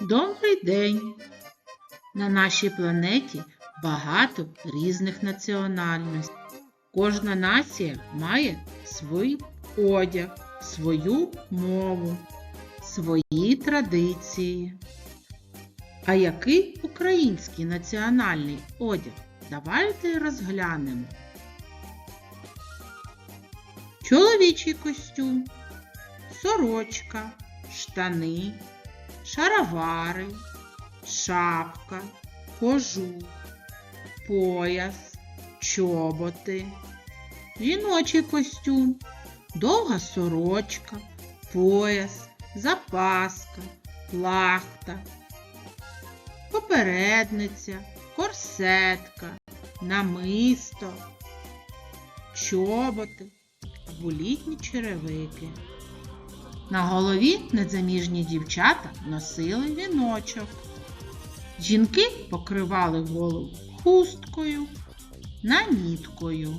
Добрий день! На нашій планеті багато різних національностей. Кожна нація має свій одяг, свою мову, свої традиції. А який український національний одяг? Давайте розглянемо. Чоловічий костюм, сорочка, штани, шаровари, шапка, кожух, пояс, чоботи, жіночий костюм, довга сорочка, пояс, запаска, плахта, попередниця, корсетка, намисто, чоботи або літні черевики. На голові незаміжні дівчата носили віночок. Жінки покривали голову хусткою, наміткою.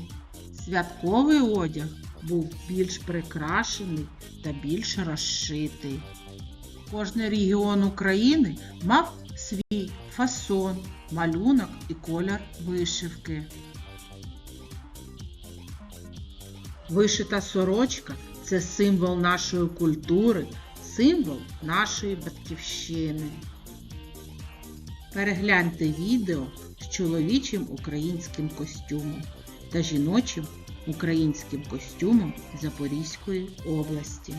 Святковий одяг був більш прикрашений та більш розшитий. Кожний регіон України мав свій фасон, малюнок і колір вишивки. Вишита сорочка це символ нашої культури, символ нашої батьківщини. Перегляньте відео з чоловічим українським костюмом та жіночим українським костюмом Запорізької області.